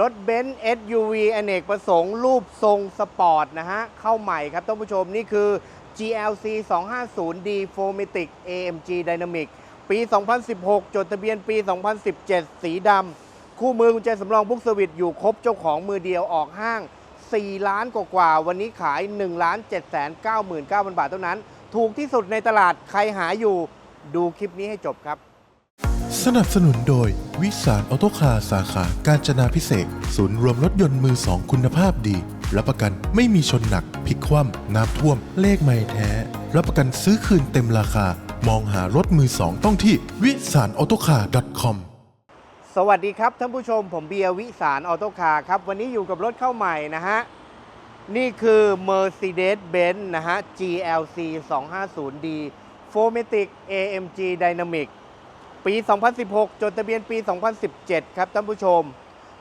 รถเบนซ์ SUV อเนกประสงค์ รูปทรงสปอร์ตนะฮะ เข้าใหม่ครับท่านผู้ชมนี่คือ GLC 250D Formatic AMG Dynamic ปี 2016 จดทะเบียนปี 2017 สีดำ คู่มือกุญแจสำรองบุ๊กเซอร์วิสอยู่ครบเจ้าของมือเดียวออกห้าง 4 ล้านกว่าๆวันนี้ขาย 1,799,000 บาทเท่านั้น ถูกที่สุดในตลาดใครหาอยู่ดูคลิปนี้ให้จบครับ สนับสนุนโดย วิสารออโตคาร์สาขาการจนาพิเศษ ศูนย์รวมรถยนต์มือสองคุณภาพดีรับประกันไม่มีชนหนักพลิกคว่ำน้ำท่วม เลขไม่แท้ รับประกันซื้อคืนเต็มราคา มองหารถมือสองต้องที่วิสารออโตคาร์ .com สวัสดีครับท่านผู้ชมผมเบียร์วิสารออโตคาร์ครับ วันนี้อยู่กับรถเข้าใหม่นะฮะ นี่คือ Mercedes-Benz นะฮะ GLC 250D Formatic AMG Dynamic ปี 2016 จดทะเบียนปี 2017 ครับท่านผู้ชม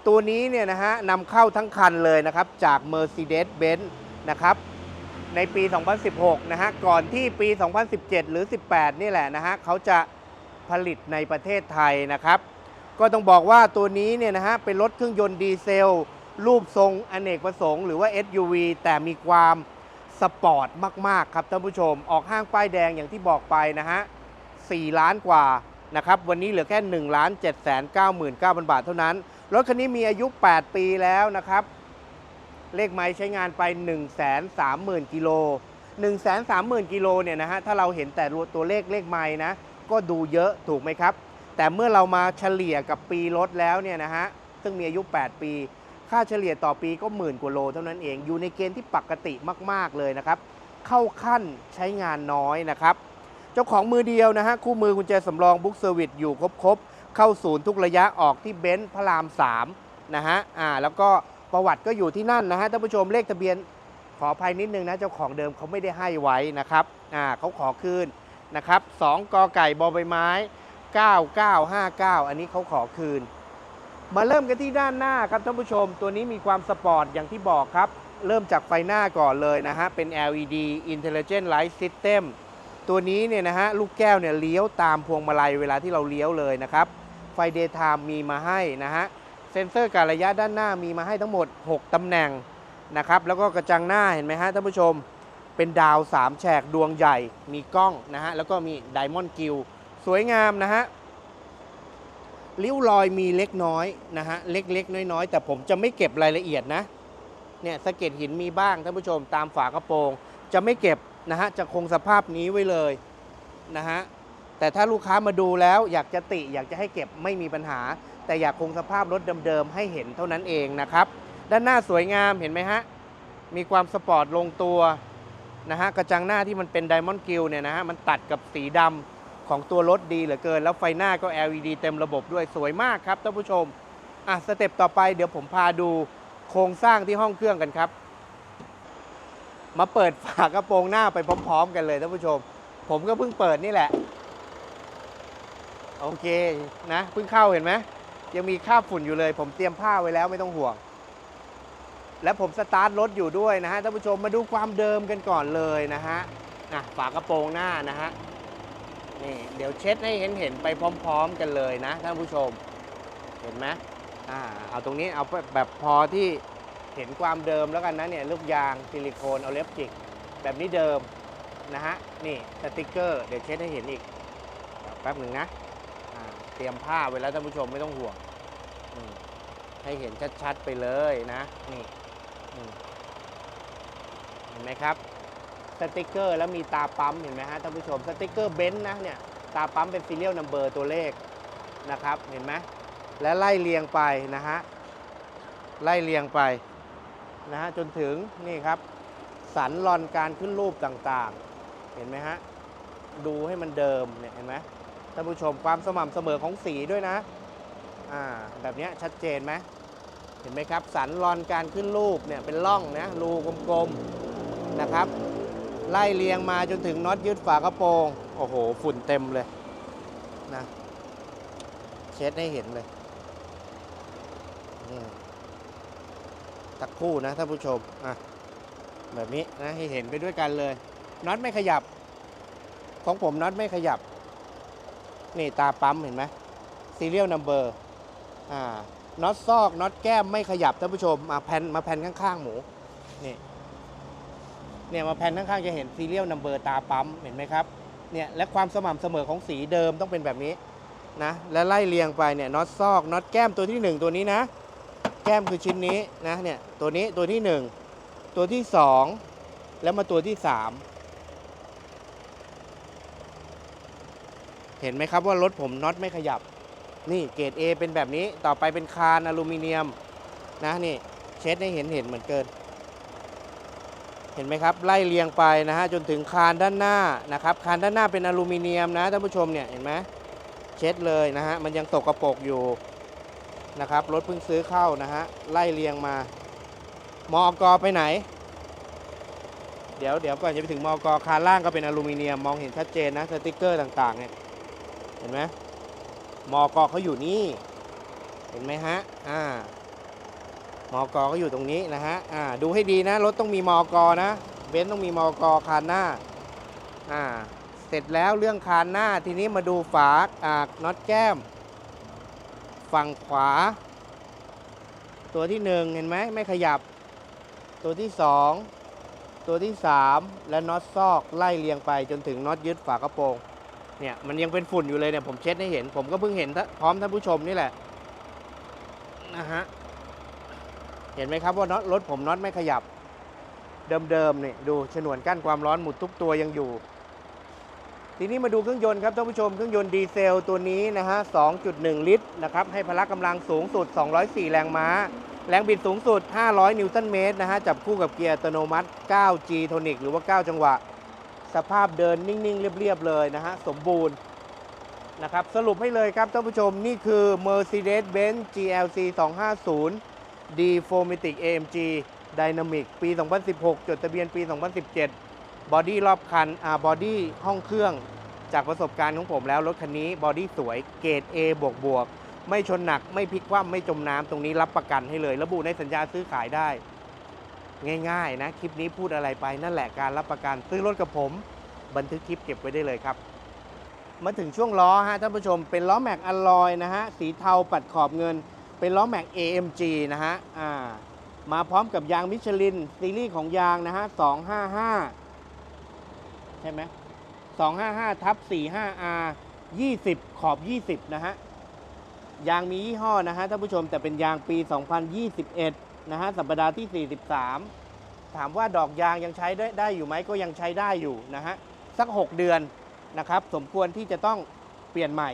ตัวนี้เนี่ยนะฮะนำเข้าทั้งคันเลยนะครับ จาก Mercedes-Benz นะครับ ในปี 2016 นะฮะ ก่อนที่ปี 2017 หรือ 18 นี่แหละนะฮะเขาจะผลิตในประเทศไทยนะครับ ก็ต้องบอกว่าตัวนี้เนี่ยนะฮะเป็นรถเครื่องยนต์ดีเซล รูปทรงอเนกประสงค์หรือว่า SUV แต่มีความสปอร์ตมาก ๆ ครับท่านผู้ชม ออกห้างป้ายแดงอย่างที่บอกไปนะฮะ4ล้านกว่า นะครับวันนี้เหลือแค่1ล้าน7 9 9 0 0 0บาทเท่านั้น รถคันนี้มีอายุ 8 ปีแล้วนะครับ เลขไม้ใช้งานไป 1 3 0 0 0 0กิโล1 3 0 0 0 0กิโลเนี่ยนะฮะถ้าเราเห็นแต่ตัวเลขเลขไม้นะ ก็ดูเยอะถูกไหมครับ แต่เมื่อเรามาเฉลี่ยกับปีรถแล้วเนี่ยนะฮะซึ่งมีอายุ 8 ปี ค่าเฉลี่ยต่อปีก็หมื่นกว่าโลเท่านั้นเองอยู่ในเกณฑ์ที่ปกติมาก ๆเลยนะครับ เข้าขั้นใช้งานน้อยนะครับ เจ้าของมือเดียวนะฮะ คู่มือกุญแจสำรองบุ๊กเซอร์วิสอยู่ครบๆ เข้าศูนย์ทุกระยะออกที่เบนซ์พระราม 3 นะฮะ อ่า แล้วก็ประวัติก็อยู่ที่นั่นนะฮะท่านผู้ชมเลขทะเบียนขออภัยนิดนึงนะ เจ้าของเดิมเขาไม่ได้ให้ไว้นะครับ อ่าเขาขอคืนนะครับ2กอไก่บอใบไม้ 9959 อันนี้เขาขอคืน มาเริ่มกันที่ด้านหน้าครับท่านผู้ชม ตัวนี้มีความสปอร์ตอย่างที่บอกครับ เริ่มจากไฟหน้าก่อนเลยนะฮะ เป็น LED Intelligent Light System ตัวนี้เนี่ยนะฮะลูกแก้วเนี่ยเลี้ยวตามพวงมาลัยเวลาที่เราเลี้ยวเลยนะครับ ไฟ Daytime มีมาให้นะฮะเซ็นเซอร์การระยะด้านหน้ามีมาให้ทั้งหมด 6 ตำแหน่งนะครับ แล้วก็กระจังหน้าเห็นไหมฮะท่านผู้ชม เป็นดาว 3 แฉกดวงใหญ่ มีกล้องนะฮะ แล้วก็มีไดมอนด์กิลสวยงามนะฮะริ้วรอยมีเล็กน้อยนะฮะ เล็กๆ น้อยๆ แต่ผมจะไม่เก็บรายละเอียดนะ เนี่ยสะเก็ดหินมีบ้างท่านผู้ชมตามฝากระโปรง จะไม่เก็บ นะฮะจะคงสภาพนี้ไว้เลยนะฮะแต่ถ้าลูกค้ามาดูแล้วอยากจะติอยากจะให้เก็บไม่มีปัญหา แต่อยากคงสภาพรถเดิมๆให้เห็นเท่านั้นเองนะครับ ด้านหน้าสวยงามเห็นไหมฮะมีความสปอร์ตลงตัวนะฮะกระจังหน้าที่มันเป็นไดมอนด์กิลเนี่ยนะฮะมันตัดกับสีดำของตัวรถดีเหลือเกิน แล้วไฟหน้าก็ LED เต็มระบบด้วยสวยมากครับท่านผู้ชมอะสเต็ปต่อไปเดี๋ยวผมพาดูโครงสร้างที่ห้องเครื่องกันครับ มาเปิดฝากระโปรงหน้าไปพร้อม ๆ กันเลยท่านผู้ชม ผมก็เพิ่งเปิดนี่แหละ โอเคนะเพิ่งเข้าเห็นไหมยังมีคราบฝุ่นอยู่เลย ผมเตรียมผ้าไว้แล้วไม่ต้องห่วง และผมสตาร์ทรถอยู่ด้วยนะฮะท่านผู้ชมมาดูความเดิมกันก่อนเลยนะฮะอะฝากระโปรงหน้านะฮะนี่เดี๋ยวเช็ดให้เห็นเห็นๆไปพร้อม ๆ กันเลยนะท่านผู้ชม เห็นไหมอ่าเอาตรงนี้เอาแบบพอที่ เห็นความเดิมแล้วกันนะเนี่ยลูกยางซิลิโคนเอาเล็บจิก แบบนี้เดิมนะฮะนี่สติกเกอร์เดี๋ยวเช็ดให้เห็นอีกแป๊บหนึ่งนะเตรียมผ้าไว้แล้วท่านผู้ชมไม่ต้องห่วงให้เห็นชัดๆไปเลยนะนี่เห็นไหมครับสติกเกอร์แล้วมีตาปั๊มเห็นไหมฮะท่านผู้ชมสติกเกอร์เบนซ์นะเนี่ยตาปั๊มเป็นซีเรียลนัมเบอร์ตัวเลขนะครับเห็นไหมและไล่เรียงไปนะฮะไล่เรียงไป นะฮะจนถึงนี่ครับ สันรอนการขึ้นรูปต่างๆ เห็นไหมฮะ ดูให้มันเดิมเนี่ยเห็นไหมท่านผู้ชมความสม่ำเสมอของสีด้วยนะอ่าแบบนี้ชัดเจนไหมเห็นไหมครับ สันรอนการขึ้นรูปเนี่ยเป็นร่องนะรูกลมๆนะครับไล่เรียงมาจนถึงน็อตยึดฝากระโปรง โอ้โห ฝุ่นเต็มเลยนะ เช็ดให้เห็นเลย นี่ ตักคู่นะท่านผู้ชมอะแบบนี้นะให้เห็นไปด้วยกันเลยน็อตไม่ขยับ ของผมน็อตไม่ขยับ นี่ตาปั๊มเห็นไหมซีเรียลนัมเบอร์อ่าน็อตซอกน็อตแก้มไม่ขยับท่านผู้ชมมาแผ่นมาแผ่นข้างๆหมูนี่เนี่ยมาแผ่นข้างๆจะเห็นซีเรียลนัมเบอร์ตาปั๊มเห็นไหมครับเนี่ยและความสม่ำเสมอของสีเดิมต้องเป็นแบบนี้นะและไล่เรียงไปเนี่ยน็อตซอกน็อตแก้มตัวที่หนึ่งตัวนี้นะ แก้มคือชิ้นนี้นะเนี่ยตัวนี้ตัวที่หนึ่งตัวที่สองแล้วมาตัวที่สามเห็นไหมครับว่ารถผมน็อตไม่ขยับ นี่เกรด A เป็นแบบนี้ต่อไปเป็นคานอลูมิเนียมนะนี่เช็ดให้เห็นเห็นเหมือนเกิน เห็นไหมครับไล่เรียงไปนะฮะจนถึงคานด้านหน้านะครับคานด้านหน้าเป็นอลูมิเนียมนะท่านผู้ชมเนี่ยเห็นไหมเช็ดเลยนะฮะมันยังตกกระปรกอยู่ นะครับ รถเพิ่งซื้อเข้านะฮะ ไล่เรียงมา มอกไปไหน เดี๋ยวเดี๋ยวก่อนจะไปถึงมอกคานล่างก็เป็นอลูมิเนียม มองเห็นชัดเจนนะสติกเกอร์ต่างๆเนี่ย เห็นไหมมอกอเขาอยู่นี่ เห็นไหมฮะ อ่ามอกอเขาอยู่ตรงนี้นะฮะ อ่า ดูให้ดีนะ รถต้องมีมอกอนะ เบนซ์ต้องมีมอกอคานหน้า อ่า เสร็จแล้วเรื่องคานหน้า ทีนี้มาดูฝาอ่าน็อตแก้ม ฝั่งขวา ตัวที่หนึ่งเห็นไหมไม่ขยับ ตัวที่สองตัวที่สามและน็อตซอกไล่เรียงไปจนถึงน็อตยึดฝากระโปรงเนี่ยมันยังเป็นฝุ่นอยู่เลยเนี่ยผมเช็ดให้เห็น ผมก็เพิ่งเห็นท่าพร้อมท่านผู้ชมนี่แหละนะฮะเห็นไหมครับว่าน็อตรถผมน็อตไม่ขยับ เดิมๆเนี่ยดูฉนวนกั้นความร้อนหมุดทุกตัวยังอยู่ ทีนี้มาดูเครื่องยนต์ครับท่านผู้ชมเครื่องยนต์ดีเซลตัวนี้นะฮะ 2.1 ลิตรนะครับให้พละกำลังสูงสุด 204 แรงม้า แรงบิดสูงสุด 500 นิวตันเมตรนะฮะ จับคู่กับเกียร์อัตโนมัติ 9G โทนิกหรือว่า 9 จังหวะ สภาพเดินนิ่ง ๆ เรียบ ๆ เลยนะฮะ สมบูรณ์นะครับสรุปให้เลยครับท่านผู้ชมนี่คือ Mercedes-Benz GLC 250 D Formatic AMG Dynamic ปี 2016 จดทะเบียนปี 2017 บอดี้รอบคันอ่าบอดี้ห้องเครื่อง จากประสบการณ์ของผมแล้วรถคันนี้บอดี้สวยเกรด A บวกบวกไม่ชนหนักไม่พลิกคว่ำไม่จมน้ำตรงนี้รับประกันให้เลย ระบุในสัญญาซื้อขายได้ ง่ายๆ นะ คลิปนี้พูดอะไรไปนั่นแหละการรับประกันซื้อรถกับผม บันทึกคลิปเก็บไว้ได้เลยครับ มาถึงช่วงล้อฮะท่านผู้ชม เป็นล้อแม็กอลลอยนะฮะสีเทาปัดขอบเงิน เป็นล้อแม็ก AMG นะฮะอ่ามาพร้อมกับยางมิชลินซีรีส์ของยางนะฮะ255 ช่ไหม255ทับ 45R 20ขอบ20นะฮะ ยางมียี่ห้อนะฮะท่านผู้ชมแต่เป็นยางปี 2021 นะฮะ สัปดาห์ที่ 43 ถามว่าดอกยางยังใช้ได้ได้อยู่ไหมก็ยังใช้ได้อยู่นะฮะ สัก 6 เดือนนะครับ สมควรที่จะต้องเปลี่ยนใหม่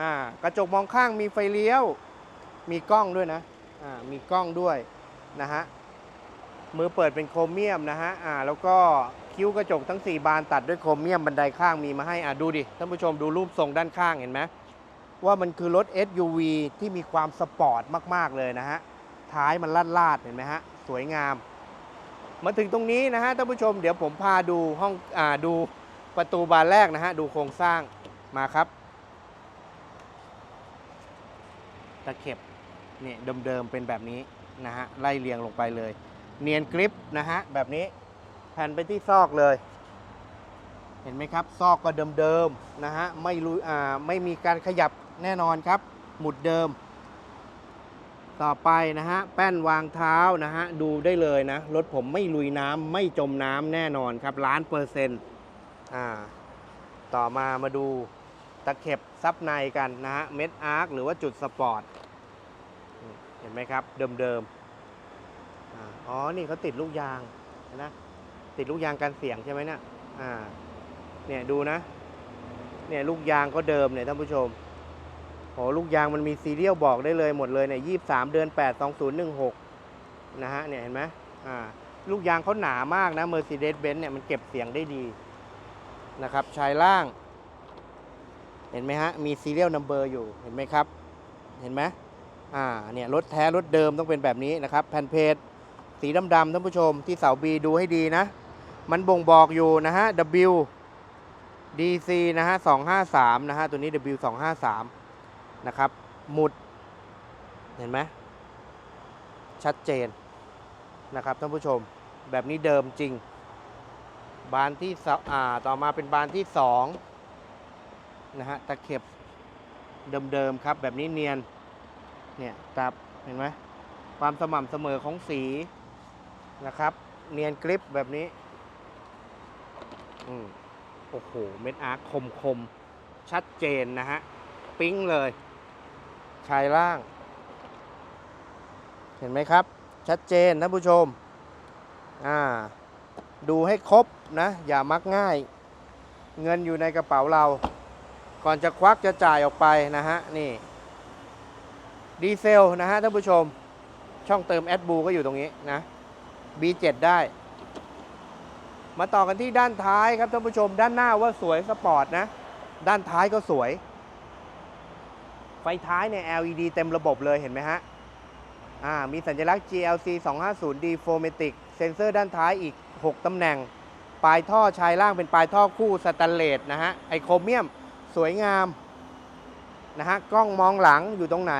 อ่า กระจกมองข้างมีไฟเลี้ยว มีกล้องด้วยนะ อ่า มีกล้องด้วยนะฮะ มือเปิดเป็นโครเมียมนะฮะ อ่า แล้วก็ คิ้วกระจกทั้ง 4 บานตัดด้วยโครเมียมบันไดข้างมีมาให้อ่าดูดิ ท่านผู้ชมดูรูปทรงด้านข้างเห็นไหมว่ามันคือรถ SUV ที่มีความสปอร์ตมาก ๆ เลยนะฮะ ท้ายมันลาดๆเห็นไหมฮะ สวยงาม มาถึงตรงนี้นะฮะท่านผู้ชมเดี๋ยวผมพาดูห้องอ่าดูประตูบานแรกนะฮะ ดูโครงสร้างมาครับ ตะเข็บเนี่ยเดิมๆเป็นแบบนี้นะฮะไล่เรียงลงไปเลย เนียนกริปนะฮะแบบนี้ แผ่นไปที่ซอกเลย เห็นไหมครับ ซอกก็เดิมๆนะฮะไม่รู้อ่าไม่มีการขยับแน่นอนครับ หมุดเดิม ต่อไปนะฮะแป้นวางเท้านะฮะดูได้เลยนะรถผมไม่ลุยน้ำไม่จมน้ำแน่นอนครับล้านเปอร์เซ็นต์อ่าต่อมามาดูตะเข็บซับในกันนะฮะเม็ดอาร์คหรือว่าจุดสปอร์ตเห็นไหมครับ เดิมๆอาอ๋อ นี่เขาติดลูกยางเห็นนะ ติดลูกยางกันเสียงใช่ไหมเนี่ยอ่า เนี่ยดูนะ เนี่ยลูกยางก็เดิมเนี่ยท่านผู้ชมโอ้ลูกยางมันมีซีเรียลบอกได้เลยหมดเลยเนี่ยยี่สามเดือนแปดสองศูนย์หนึ่งหกนะฮะ เนี่ยเห็นไหมอ่า ลูกยางเขาหนามากนะ Mercedes-Benz เนี่ยมันเก็บเสียงได้ดีนะครับ ชายล่าง เห็นไหมฮะ มีซีเรียลนัมเบอร์อยู่ เห็นไหมครับ เห็นไหมอ่า เนี่ยรถแท้รถเดิมต้องเป็นแบบนี้นะครับ แผ่นเพจสีดำๆท่านผู้ชมที่เสา B ดูให้ดีนะ มันบ่งบอกอยู่นะฮะ W DC นะฮะ 253 นะฮะ ตัวนี้ W 253 นะครับ หมุด เห็นไหม ชัดเจน นะครับท่านผู้ชม แบบนี้เดิมจริง บานที่อ่าต่อมาเป็นบานที่ 2 นะฮะ ตะเข็บเดิมๆครับ แบบนี้เนียน เนี่ยครับ เห็นไหม ความสม่ำเสมอของสีนะครับ เนียนกริปแบบนี้ โอ้โห เม็ดอาร์คคมคมชัดเจนนะฮะ ปิ๊งเลย ชายล่าง เห็นไหมครับ ชัดเจนท่านผู้ชม อ่า ดูให้ครบนะ อย่ามักง่าย เงินอยู่ในกระเป๋าเรา ก่อนจะควักจะจ่ายออกไปนะฮะ นี่ ดีเซลนะฮะท่านผู้ชม ช่องเติมแอดบูก็อยู่ตรงนี้นะ B7 ได้ มาต่อกันที่ด้านท้ายครับท่านผู้ชมด้านหน้าว่าสวยสปอร์ตนะ ด้านท้ายก็สวย ไฟท้ายเนี่ย LED เต็มระบบเลยเห็นไหมฮะอ่ามีสัญลักษณ์ GLC 250D 4matic เซ็นเซอร์ด้านท้ายอีก 6 ตำแหน่ง ปลายท่อชายล่างเป็นปลายท่อคู่สแตนเลสนะฮะไอโครเมียมสวยงามนะฮะกล้องมองหลังอยู่ตรงไหน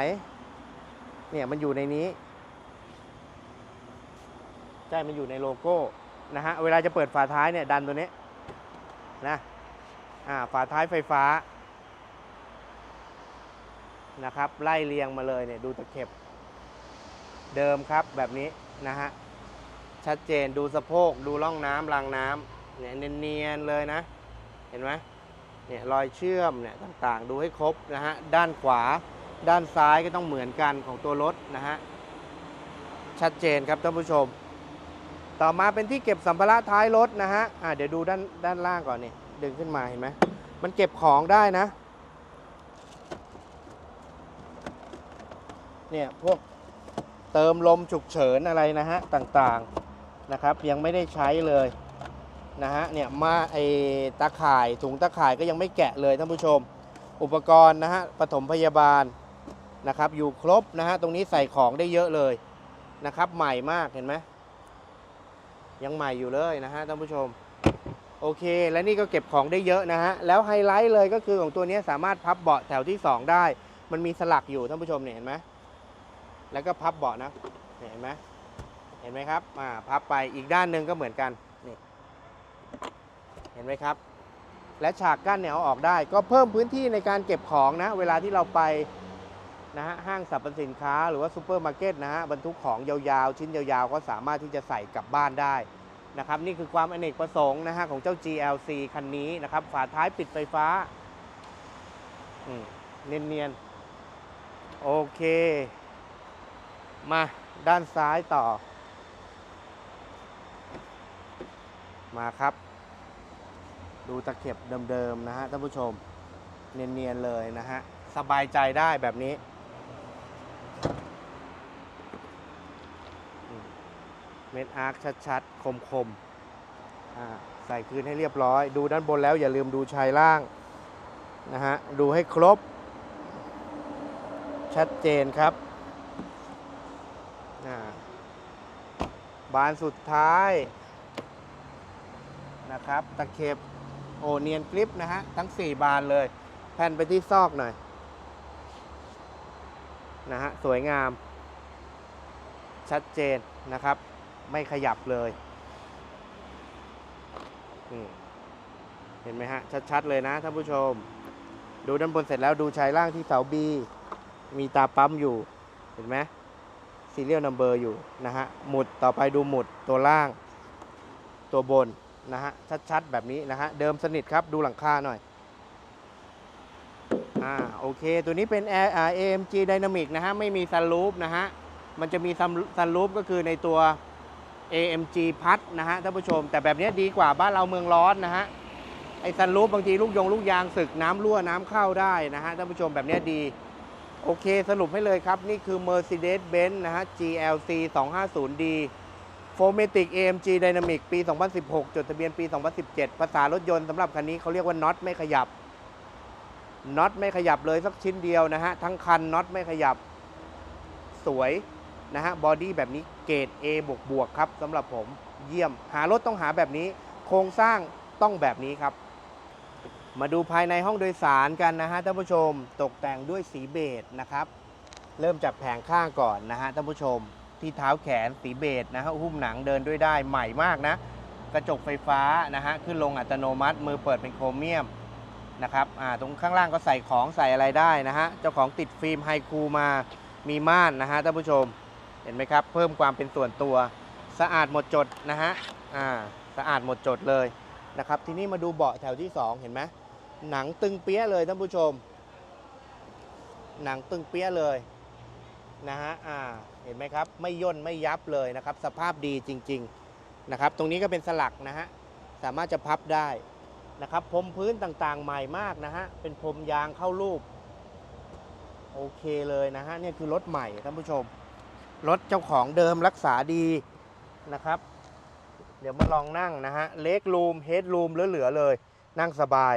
เนี่ยมันอยู่ในนี้ ใช่ มันอยู่ในโลโก้ นะฮะเวลาจะเปิดฝาท้ายเนี่ยดันตัวนี้นะอ่าฝาท้ายไฟฟ้านะครับไล่เรียงมาเลยเนี่ยดูตะเข็บ เดิมครับแบบนี้นะฮะชัดเจนดูสะโพกดูร่องน้ำรางน้ำเนี่ยเนียนๆเลยนะ เห็นไหมเนี่ยรอยเชื่อมเนี่ยต่างๆ ดูให้ครบนะฮะด้านขวาด้านซ้ายก็ต้องเหมือนกันของตัวรถนะฮะชัดเจนครับท่านผู้ชม ต่อมาเป็นที่เก็บสัมภาระท้ายรถนะฮะอ่าเดี๋ยวดูด้านด้านล่างก่อนนี่ดึงขึ้นมาเห็นไหมมันเก็บของได้นะ เนี่ยพวกเติมลมฉุกเฉินอะไรนะฮะต่างๆนะครับ ยังไม่ได้ใช้เลยนะฮะเนี่ยมาไอตาข่ายถุงตาข่ายก็ยังไม่แกะเลยท่านผู้ชม อุปกรณ์นะฮะปฐมพยาบาลนะครับ อยู่ครบนะฮะตรงนี้ใส่ของได้เยอะเลยนะครับ ใหม่มากเห็นไหม ยังใหม่อยู่เลยนะฮะท่านผู้ชม โอเค และนี่ก็เก็บของได้เยอะนะฮะ แล้วไฮไลท์เลยก็คือของตัวนี้สามารถพับเบาะแถวที่ 2 ได้ มันมีสลักอยู่ท่านผู้ชมเนี่ยเห็นไหมแล้วก็พับเบาะนะเห็นไหมเห็นไหมครับอ่าพับไปอีกด้านหนึ่งก็เหมือนกันนี่เห็นไหมครับ และฉากกั้นเนี่ยเอาออกได้ ก็เพิ่มพื้นที่ในการเก็บของนะ เวลาที่เราไป นะฮะห้างสรรพสินค้าหรือว่าซูเปอร์มาร์เก็ตนะฮะบรรทุกของยาวๆ ชิ้นยาวๆ ก็สามารถที่จะใส่กลับบ้านได้นะครับนี่คือความอเนกประสงค์นะฮะของเจ้า GLC คันนี้นะครับฝาท้ายปิดไฟฟ้าเนียนๆ โอเค มาด้านซ้ายต่อ มาครับ ดูตะเข็บเดิมๆนะฮะท่านผู้ชม เนียนๆเลยนะฮะ สบายใจได้แบบนี้อืม เม็ดอาร์คชัดๆ คมๆ ใส่คืนให้เรียบร้อย ดูด้านบนแล้วอย่าลืมดูชายล่าง นะฮะ ดูให้ครบ ชัดเจนครับบานสุดท้ายนะครับตะเข็บโอเนียนกริปนะฮะ ทั้ง 4 บานเลย แผ่นไปที่ซอกหน่อย นะฮะ สวยงาม ชัดเจนนะครับ ไม่ขยับเลยเห็นไหมฮะ ชัด ๆ เลยนะท่านผู้ชม ดูด้านบนเสร็จแล้วดูชายล่างที่เสาบีมีตาปั๊มอยู่ เห็นไหมซีเรียลนัมเบอร์อยู่นะฮะ หมุดต่อไปดูหมุดตัวล่าง ตัวบนนะฮะ ชัด ๆ แบบนี้นะฮะ เดิมสนิทครับดูหลังคาหน่อย อ่าโอเค ตัวนี้เป็น Air AMG Dynamic นะฮะ ไม่มีซันรูฟนะฮะ มันจะมีซันรูฟก็คือในตัว AMG พัดนะฮะท่านผู้ชม แต่แบบนี้ดีกว่าบ้านเราเมืองร้อนนะฮะไอ้ซันรูฟบางทีลูกยงลูกยางสึกน้ำรั่วน้ำเข้าได้นะฮะท่านผู้ชมแบบนี้ดี โอเคสรุปให้เลยครับ นี่คือ Mercedes-Benz นะฮะ GLC 250D 4matic AMG Dynamic ปี 2016 จดทะเบียนปี 2017 ภาษารถยนต์สำหรับคันนี้เขาเรียกว่าน็อตไม่ขยับน็อตไม่ขยับเลยสักชิ้นเดียวนะฮะ ทั้งคันน็อตไม่ขยับ สวย นะฮะบอดี้แบบนี้เกรด A บวกบวกครับสำหรับผมเยี่ยม หารถต้องหาแบบนี้ โครงสร้างต้องแบบนี้ครับ มาดูภายในห้องโดยสารกันนะฮะท่านผู้ชมตกแต่งด้วยสีเบจนะครับ เริ่มจากแผงข้างก่อนนะฮะท่านผู้ชม ที่เท้าแขนสีเบจนะฮะหุ้มหนังเดินด้วยได้ใหม่มากนะ กระจกไฟฟ้านะฮะขึ้นลงอัตโนมัติ มือเปิดเป็นโครเมียมนะครับอ่าตรงข้างล่างก็ใส่ของใส่อะไรได้นะฮะเจ้าของติดฟิล์มไฮคูมามีม่านนะฮะท่านผู้ชม เห็นไหมครับ เพิ่มความเป็นส่วนตัว สะอาดหมดจดนะฮะอ่าสะอาดหมดจดเลยนะครับ ทีนี้มาดูเบาะแถวที่ 2 เห็นไหมหนังตึงเปี้ยเลยท่านผู้ชม หนังตึงเปี้ยเลยนะฮะอ่าเห็นไหมครับ ไม่ย่นไม่ยับเลยนะครับ สภาพดีจริง ๆนะครับ ตรงนี้ก็เป็นสลักนะฮะสามารถจะพับได้นะครับพรมพื้นต่างๆใหม่มากนะฮะเป็นพรมยางเข้ารูป โอเคเลยนะฮะเนี่ยคือรถใหม่ท่านผู้ชม รถเจ้าของเดิมรักษาดีนะครับ เดี๋ยวมาลองนั่งนะฮะ เล็กรูมเฮดรูมเหลือๆเลย นั่งสบาย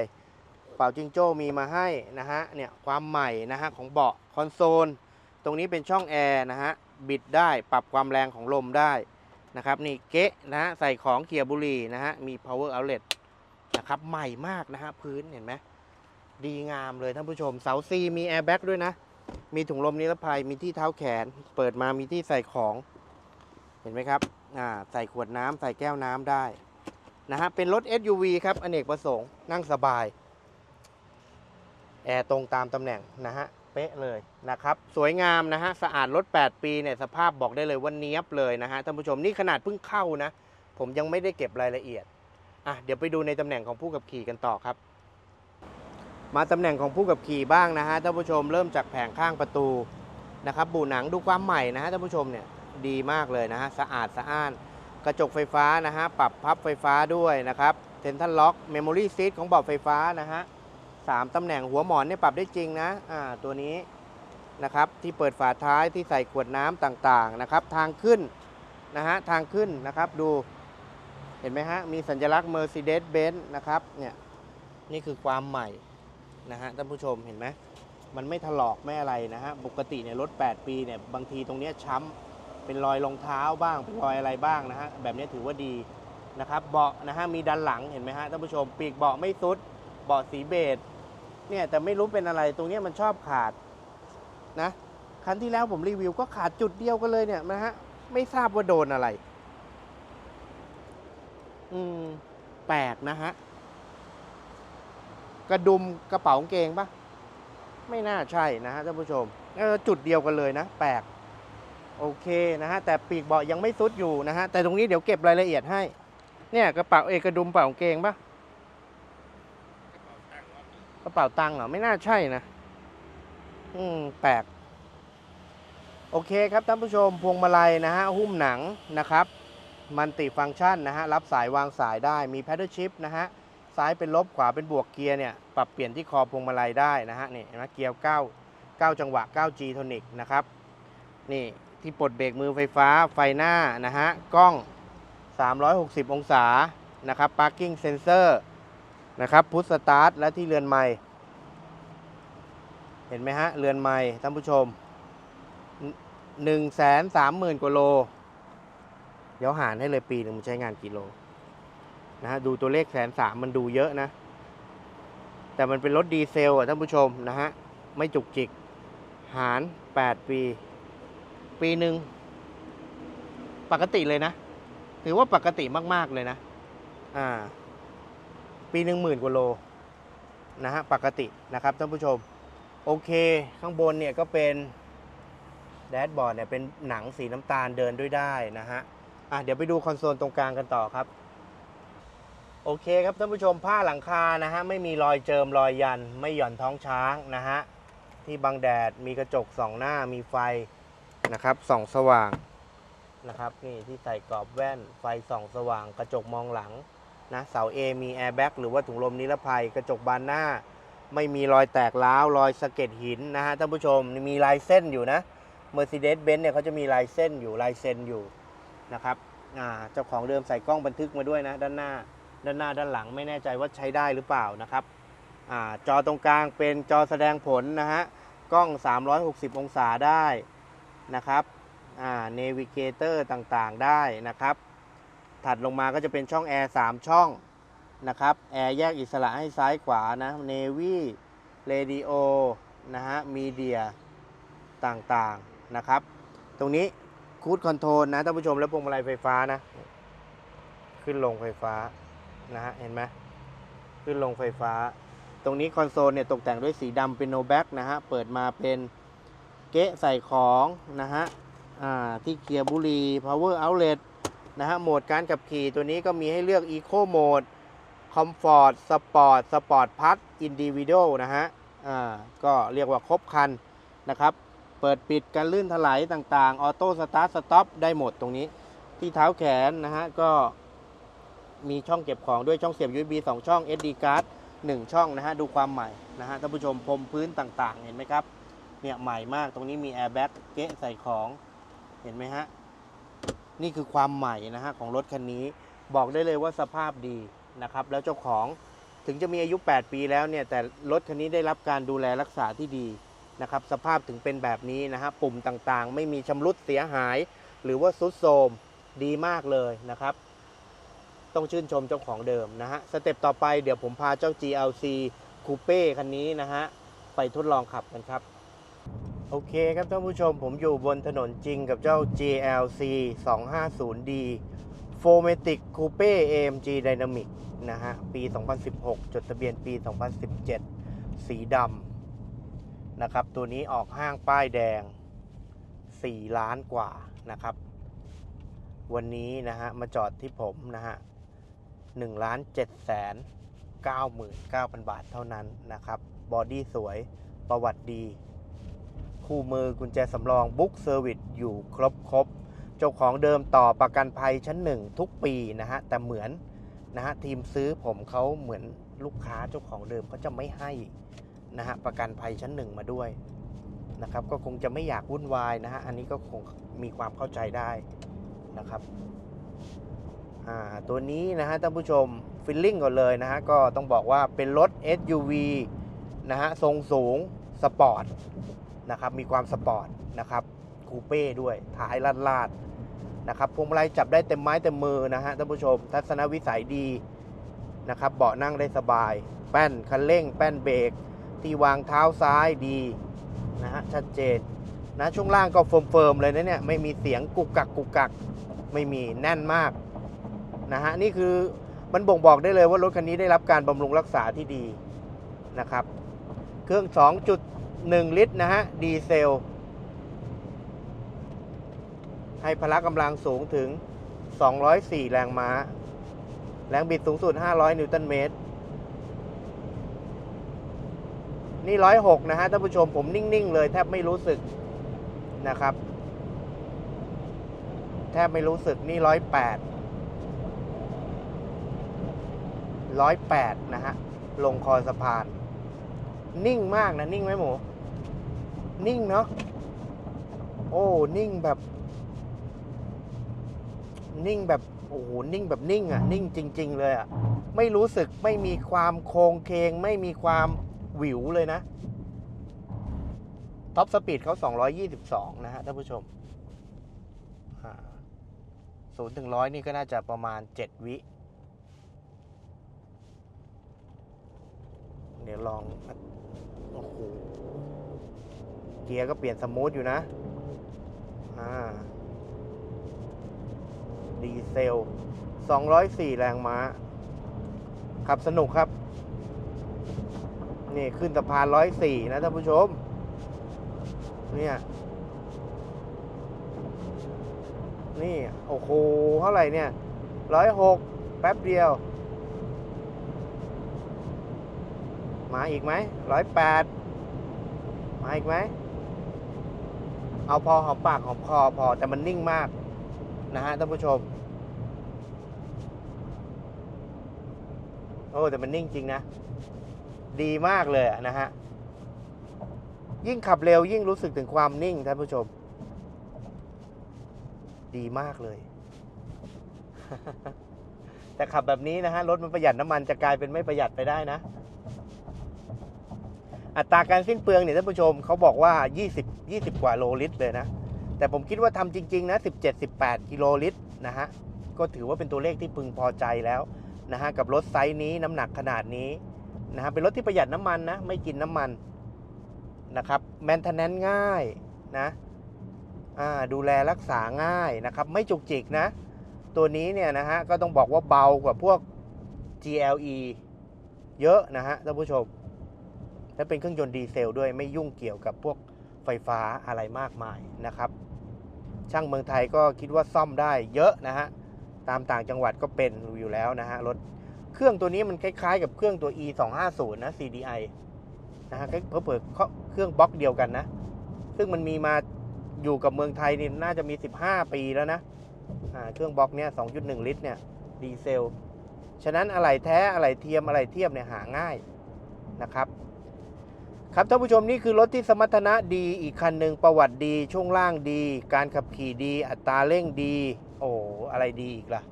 เป่าจิงโจ้มีมาให้นะฮะ เนี่ยความใหม่นะฮะของเบาะคอนโซล ตรงนี้เป็นช่องแอร์นะฮะ บิดได้ปรับความแรงของลมได้นะครับ นี่เก๊ะนะฮะ ใส่ของเกียร์บุรีนะฮะ มี power outlet นะครับ ใหม่มากนะฮะ พื้นเห็นไหม ดีงามเลยท่านผู้ชม เสาซีมีแอร์แบ็กด้วยนะ มีถุงลมนิรภัย มีที่เท้าแขน เปิดมามีที่ใส่ของ เห็นไหมครับอ่าใส่ขวดน้ำใส่แก้วน้ำได้นะฮะเป็นรถ SUV ครับอเนกประสงค์นั่งสบายแอร์ตรงตามตำแหน่งนะฮะเป๊ะเลยนะครับ สวยงามนะฮะสะอาดรถ 8 ปีเนี่ยสภาพบอกได้เลยว่าเนี้ยบเลยนะฮะท่านผู้ชมนี่ขนาดเพิ่งเข้านะ ผมยังไม่ได้เก็บรายละเอียดอะเดี๋ยวไปดูในตำแหน่งของผู้ขับขี่กันต่อครับ มาตำแหน่งของผู้ขับขี่บ้างนะฮะท่านผู้ชมเริ่มจากแผงข้างประตูนะครับบูหนังดูความใหม่นะฮะท่านผู้ชมเนี่ยดีมากเลยนะฮะสะอาดสะอ้าน กระจกไฟฟ้านะฮะปรับพับไฟฟ้าด้วยนะครับเซนทัลล็อกเมมโมรี่ซีทของเบาะไฟฟ้านะฮะสามตำแหน่งหัวหมอนเนี่ยปรับได้จริงนะอ่าตัวนี้นะครับที่เปิดฝาท้ายที่ใส่ขวดน้ำต่างๆนะครับทางขึ้นนะฮะทางขึ้นนะครับดูเห็นไหมฮะมีสัญลักษณ์ Mercedes-Benz นะครับเนี่ยนี่คือความใหม่ นะฮะท่านผู้ชมเห็นไหมมันไม่ถลอกไม่อะไรนะฮะปกติเนี่ยรถ 8 ปีเนี่ยบางทีตรงเนี้ยช้ำเป็นรอยรองเท้าบ้างเป็นรอยอะไรบ้างนะฮะแบบนี้ถือว่าดีนะครับเบาะนะฮะมีดันหลังเห็นไหมฮะท่านผู้ชม ปีกเบาะไม่ซุดเบาะสีเบจเนี่ยแต่ไม่รู้เป็นอะไรตรงเนี้ยมันชอบขาดนะครั้งที่แล้วผมรีวิวก็ขาดจุดเดียวกันเลยเนี่ยนะฮะไม่ทราบว่าโดนอะไร อืมแปลกนะฮะ กระดุมกระเป๋ากางเกงปะไม่น่าใช่นะฮะท่านผู้ชมจุดเดียวกันเลยนะแปลกโอเคนะฮะแต่ปีกเบาะยังไม่ซุดอยู่นะฮะแต่ตรงนี้เดี๋ยวเก็บรายละเอียดให้ เนี่ยกระเป๋าเอกระดุมกระเป๋ากางเกงปะกระเป๋าตังค์เหรอไม่น่าใช่นะ อืมแปลกโอเคครับท่านผู้ชมพวงมาลัยนะฮะหุ้มหนังนะครับ มันติฟังก์ชันนะฮะรับสายวางสายได้มี paddle shift นะฮะ ซ้ายเป็นลบขวาเป็นบวกเกียร์เนี่ยปรับเปลี่ยนที่คอพวงมาลัยได้นะฮะนี่เห็นไหมเกียร์9 9 จังหวะ 9G โทนิกนะครับนี่ที่ปลดเบรกมือไฟฟ้าไฟหน้านะฮะกล้อง 360 องศานะครับ parking sensor นะครับพุทสตาร์ทและที่เรือนไม้เห็นไหมฮะเรือนไม้ท่านผู้ชม 1 3 0 0 0 0 กว่าโล เดี๋ยวหารให้เลยปีหนึ่งมันใช้งานกี่โล นะฮะดูตัวเลขแสนสามมันดูเยอะนะ แต่มันเป็นรถดีเซลอะท่านผู้ชมนะฮะ ไม่จุกจิก หาร 8 ปี ปีหนึ่ง ปกติเลยนะ ถือว่าปกติมาก ๆ เลยนะ อ่า ปีหนึ่งหมื่นกว่าโล นะฮะ ปกตินะครับท่านผู้ชม โอเค ข้างบนเนี่ยก็เป็นแดชบอร์ดเนี่ยเป็นหนังสีน้ำตาลเดินด้วยได้นะฮะ อะเดี๋ยวไปดูคอนโซลตรงกลางกันต่อครับ โอเคครับท่านผู้ชมผ้าหลังคานะฮะไม่มีรอยเจิมรอยยันไม่หย่อนท้องช้างนะฮะที่บังแดดมีกระจกสองหน้ามีไฟนะครับส่องสว่างนะครับนี่ที่ใส่กรอบแว่นไฟส่องสว่างกระจกมองหลังนะเสา A มีแอร์แบ็กหรือว่าถุงลมนิรภัยกระจกบานหน้า ไม่มีรอยแตกร้าว รอยสะเก็ดหินนะฮะท่านผู้ชมมีลายเส้นอยู่นะ Mercedes-Benz เนี่ยเขาจะมีลายเส้นอยู่ลายเซ็นอยู่นะครับเจ้าของเดิมใส่กล้องบันทึกมาด้วยนะด้านหน้า ด้านหน้าด้านหลังไม่แน่ใจว่าใช้ได้หรือเปล่านะครับอจอตรงกลางเป็นจอแสดงผลนะฮะกล้อง 360 องศาได้นะครับเนวิเกเตอร์ต่างๆได้นะครับ ถัดลงมาก็จะเป็นช่องแอร์3ช่องนะครับแอร์แยกอิสระให้ซ้ายขวานะเนวีเรดิโอนะฮะมีเดียต่างๆนะครับ ตรงนี้คูดคอนโทรลนะท่านผู้ชมและพวงมาลัยไฟฟ้านะ ขึ้นลงไฟฟ้า นะฮะ เห็นไหมขึ้นลงไฟฟ้า ตรงนี้คอนโซลเนี่ยตกแต่งด้วยสีดำเป็นโนแบ็กนะฮะ เปิดมาเป็นเก๊ะใส่ของนะฮะอ่าที่เกียร์บุรี power outlet นะฮะ โหมดการขับขี่ตัวนี้ก็มีให้เลือก eco mode comfort sport sport plus individual นะฮะอ่าก็เรียกว่าครบคันนะครับ เปิดปิดการลื่นถลายต่างๆ ออโต้สตาร์ทสต็อปได้หมดตรงนี้ ที่เท้าแขนนะฮะ ก็ มีช่องเก็บของด้วยช่องเสียบ USB 2 ช่อง SD card 1 ช่องนะฮะ ดูความใหม่นะฮะท่านผู้ชมพรมพื้นต่างๆ เห็นไหมครับ เนี่ยใหม่มากตรงนี้มีแอร์แบ็กเกะใส่ของเห็นไหมฮะ นี่คือความใหม่นะฮะของรถคันนี้บอกได้เลยว่าสภาพดีนะครับ แล้วเจ้าของถึงจะมีอายุ 8 ปีแล้วเนี่ย แต่รถคันนี้ได้รับการดูแลรักษาที่ดีนะครับ สภาพถึงเป็นแบบนี้นะฮะปุ่มต่างๆ ไม่มีชำรุดเสียหาย หรือว่าซุดโทรมดีมากเลยนะครับ ต้องชื่นชมเจ้าของเดิมนะฮะสเต็ปต่อไปเดี๋ยวผมพาเจ้า GLC Coupe คันนี้นะฮะ ไปทดลองขับกันครับ โอเคครับท่านผู้ชมผมอยู่บนถนนจริงกับเจ้า GLC 250D f o r m a t i c Coupe AMG Dynamic นะฮะ ปี 2016 จดทะเบียนปี 2017 สีดำนะครับ ตัวนี้ออกห้างป้ายแดง 4 ล้านกว่านะครับ วันนี้นะฮะ มาจอดที่ผมนะฮะ 1ล้าน7แสน99,000 บาทเท่านั้นนะครับ บอดี้สวย ประวัติดี คู่มือกุญแจสำรองบุ๊กเซอร์วิสอยู่ครบครบเจ้าของเดิมต่อประกันภัยชั้นหนึ่งทุกปีนะฮะ แต่เหมือนนะฮะทีมซื้อผมเขาเหมือนลูกค้าเจ้าของเดิมเขาจะไม่ให้นะฮะประกันภัยชั้นหนึ่งมาด้วยนะครับก็คงจะไม่อยากวุ่นวายนะฮะอันนี้ก็คงมีความเข้าใจได้นะครับ ตัวนี้นะฮะท่านผู้ชมฟิลลิ่งก่อนเลยนะฮะก็ต้องบอกว่าเป็นรถ SUV นะฮะทรงสูงสปอร์ตนะครับมีความสปอร์ตนะครับคูเป้ด้วยท้ายลาดลาดนะครับพวงมาลัยจับได้เต็มไม้เต็มมือนะฮะท่านผู้ชม ทัศนวิสัยดีนะครับเบาะนั่งได้สบาย แป้นคันเร่ง แป้นเบรกที่วางเท้าซ้ายดีนะฮะชัดเจนนะช่วงล่างก็เฟิร์มๆเลยนะเนี่ยไม่มีเสียงกุกกักกุกกักไม่มีแน่นมาก นะฮะนี่คือมันบ่งบอกได้เลยว่ารถคันนี้ได้รับการบำรุงรักษาที่ดีนะครับ เครื่อง 2.1 ลิตรนะฮะดีเซล ให้พละกำลังสูงถึง 204 แรงม้า แรงบิดสูงสุด 500 นิวตันเมตร นี่ 106 นะฮะท่านผู้ชมผมนิ่ง ๆ เลยแทบไม่รู้สึกนะครับ แทบไม่รู้สึกนี่ 108 108 นะฮะ ลงคอสะพาน นิ่งมากนะ นิ่งไหมหมู นิ่งเนาะโอ้ นิ่งแบบ นิ่งแบบ โอ้โห นิ่งแบบนิ่งอะ่ะ นิ่งจริง ๆ เลยอะ่ะ ไม่รู้สึกไม่มีความโคงเคง ไม่มีความหวิวเลยนะ ท็อปสปีดเขา 222 นะฮะท่านผู้ชมศูนย์ถึงร้อยนี่ก็น่าจะประมาณ 7 วิ เดี๋ยวลอง โอ้โห เกียร์ก็เปลี่ยนสมูทอยู่นะ อ่า ดีเซล 204 แรงม้า ขับสนุกครับ นี่ขึ้นสะพาน 104 นะท่านผู้ชม เนี่ย นี่ โอ้โห เท่าไหร่เนี่ย 106 แป๊บเดียว มาอีกไหมร้อยแปดมาอีกไหม เอาพอหอมปากหอมคอพอแต่มันนิ่งมากนะฮะท่านผู้ชม โอ้แต่มันนิ่งจริงนะ ดีมากเลยนะฮะ ยิ่งขับเร็วยิ่งรู้สึกถึงความนิ่งท่านผู้ชม ดีมากเลย แต่ขับแบบนี้นะฮะ รถมันประหยัดน้ำมันจะกลายเป็นไม่ประหยัดไปได้นะ อัตราการสิ้นเปลืองเนี่ยท่านผู้ชมเขาบอกว่า 20 20 กว่าโลลิตรเลยนะ แต่ผมคิดว่าทำจริง ๆ นะ 17 18 กิโลลิตรนะฮะ ก็ถือว่าเป็นตัวเลขที่พึงพอใจแล้วนะฮะ กับรถไซส์นี้น้ำหนักขนาดนี้นะฮะ เป็นรถที่ประหยัดน้ำมันนะ ไม่กินน้ำมันนะครับแมนเทนแนนง่ายนะอ่าดูแลรักษาง่ายนะครับ ไม่จุกจิกนะ ตัวนี้เนี่ยนะฮะ ก็ต้องบอกว่าเบากว่าพวก GLE เยอะนะฮะท่านผู้ชม และเป็นเครื่องยนต์ดีเซลด้วยไม่ยุ่งเกี่ยวกับพวกไฟฟ้าอะไรมากมายนะครับ ช่างเมืองไทยก็คิดว่าซ่อมได้เยอะนะฮะ ตามต่างจังหวัดก็เป็นอยู่แล้วนะฮะรถเครื่องตัวนี้มันคล้ายๆ กับเครื่องตัว e 2 5 0นะ CDI นะฮะเพิ่เปิดเครื่องบล็อกเดียวกันนะ ซึ่งมันมีมาอยู่กับเมืองไทยนี่น่าจะมี 15 ปีแล้วนะเครื่องบล็อกเนี่ย 2.1 ลิตรเนี่ยดีเซล ฉะนั้นอะไหล่แท้อะไหล่เทียมอะไหล่เทียมเนี่ยหาง่ายนะครับ ครับท่านผู้ชมนี่คือรถที่สมรรถนะดีอีกคันหนึ่งประวัติดีช่วงล่างดี การขับขี่ดี อัตราเร่งดี โอ้อะไรดีอีกล่ะ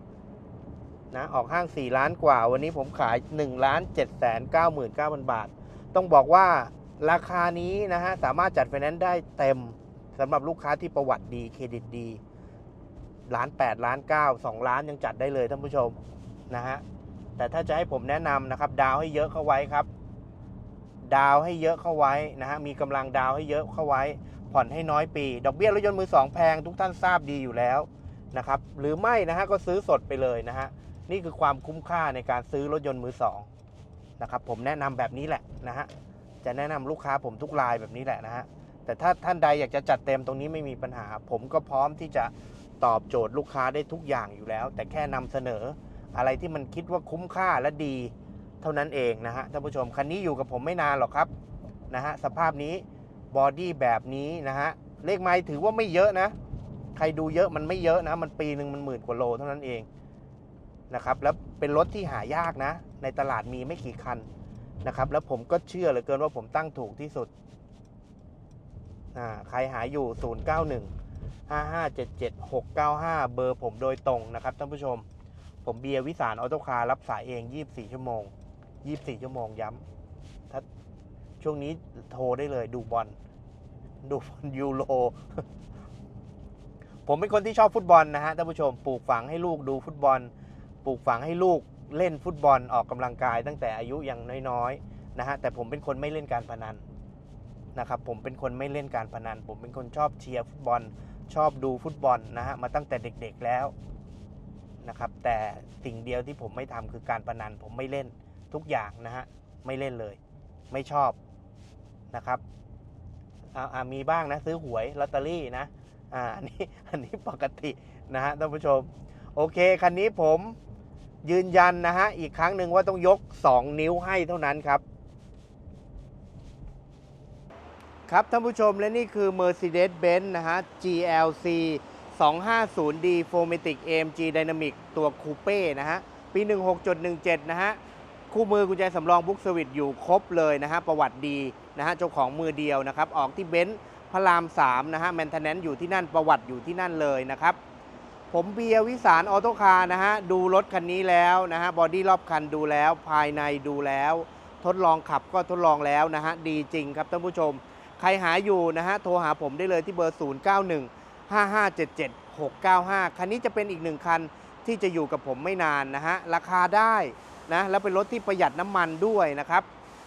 นะออกห้าง 4 ล้านกว่า วันนี้ผมขาย 1 ล้าน7 9 9 0 0 0 บาท ต้องบอกว่าราคานี้นะฮะ สามารถจัดไฟแนนซ์ได้เต็มสำหรับลูกค้าที่ประวัติดีเครดิตดีล้าน8ล้าน9 2 ล้านยังจัดได้เลยท่านผู้ชมนะฮะแต่ถ้าจะให้ผมแนะนำนะครับ ดาวให้เยอะเข้าไว้ครับ ดาวให้เยอะเข้าไว้นะฮะมีกำลังดาวให้เยอะเข้าไว้ ผ่อนให้น้อยปี ดอกเบี้ยรถยนต์มือสองแพงทุกท่านทราบดีอยู่แล้วนะครับหรือไม่นะฮะก็ซื้อสดไปเลยนะฮะนี่คือความคุ้มค่าในการซื้อรถยนต์มือสองนะครับผมแนะนำแบบนี้แหละนะฮะจะแนะนำลูกค้าผมทุกรายแบบนี้แหละนะฮะแต่ถ้าท่านใดอยากจะจัดเต็มตรงนี้ไม่มีปัญหา ผมก็พร้อมที่จะตอบโจทย์ลูกค้าได้ทุกอย่างอยู่แล้ว แต่แค่นำเสนออะไรที่มันคิดว่าคุ้มค่าและดี เท่านั้นเองนะฮะท่านผู้ชมคันนี้อยู่กับผมไม่นานหรอกครับนะฮะสภาพนี้บอดี้แบบนี้นะฮะเลขไม้ถือว่าไม่เยอะนะ ใครดูเยอะมันไม่เยอะนะ มันปีหนึ่งมันหมื่นกว่าโลเท่านั้นเองนะครับแล้วเป็นรถที่หายากนะ ในตลาดมีไม่กี่คันนะครับ แล้วผมก็เชื่อเหลือเกินว่าผมตั้งถูกที่สุดอ่าใครหาอยู่ 091 5577 695 เบอร์ผมโดยตรงนะครับท่านผู้ชม ผมเบียร์วิสารออโต้คาร์รับสายเอง 24 ชั่วโมง 24 ชั่วโมงย้ำถ้าช่วงนี้โทรได้เลยดูบอลดูบอลยูโรผมเป็นคนที่ชอบฟุตบอลนะฮะท่านผู้ชมปลูกฝังให้ลูกดูฟุตบอล ปลูกฝังให้ลูกเล่นฟุตบอลออกกำลังกาย ตั้งแต่อายุยังน้อยๆนะฮะแต่ผมเป็นคนไม่เล่นการพนันนะครับผมเป็นคนไม่เล่นการพนัน ผมเป็นคนชอบเชียร์ฟุตบอลชอบดูฟุตบอลนะฮะมาตั้งแต่เด็กๆแล้วนะครับแต่สิ่งเดียวที่ผมไม่ทำคือการพนันผมไม่เล่น ทุกอย่างนะฮะ ไม่เล่นเลย ไม่ชอบนะครับอ่ามีบ้างนะ ซื้อหวยลอตเตอรี่นะ อ่าอันนี้อันนี้ปกตินะฮะท่านผู้ชม โอเค คันนี้ผมยืนยันนะฮะ อีกครั้งหนึ่งว่าต้องยก 2 นิ้วให้เท่านั้นครับ ครับท่านผู้ชมและนี่คือ Mercedes-Benz นะฮะ GLC 250D Formatic AMG Dynamic ตัวคูเป้นะฮะ ปี 16.17 นะฮะ คู่มือกุญแจสำรองบุ๊กสวิตอยู่ครบเลยนะฮะประวัติดีนะฮะเจ้าของมือเดียวนะครับออกที่เบนซ์พระราม3นะฮะแมนเทนแนนซ์อยู่ที่นั่นประวัติอยู่ที่นั่นเลยนะครับผมเบียร์วิสารออโต้คาร์นะฮะดูรถคันนี้แล้วนะฮะบอดี้รอบคันดูแล้ว ภายในดูแล้ว ทดลองขับก็ทดลองแล้วนะฮะดีจริงครับท่านผู้ชม ใครหาอยู่นะฮะโทรหาผมได้เลยที่เบอร์ 091 5577 695 คันนี้จะเป็นอีกหนึ่งคันที่จะอยู่กับผมไม่นานนะฮะราคาได้ นะแล้วเป็นรถที่ประหยัดน้ำมันด้วยนะครับ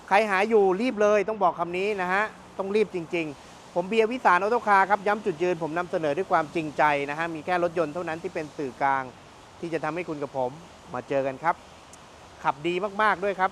ใครหาอยู่รีบเลยต้องบอกคำนี้นะฮะต้องรีบจริง ๆ ผมเบียร์วิสารออโต้คาร์ครับย้ำจุดยืนผมนำเสนอด้วยความจริงใจนะฮะมีแค่รถยนต์เท่านั้นที่เป็นสื่อกลาง ที่จะทำให้คุณกับผมมาเจอกันครับ ขับดีมากๆด้วยครับ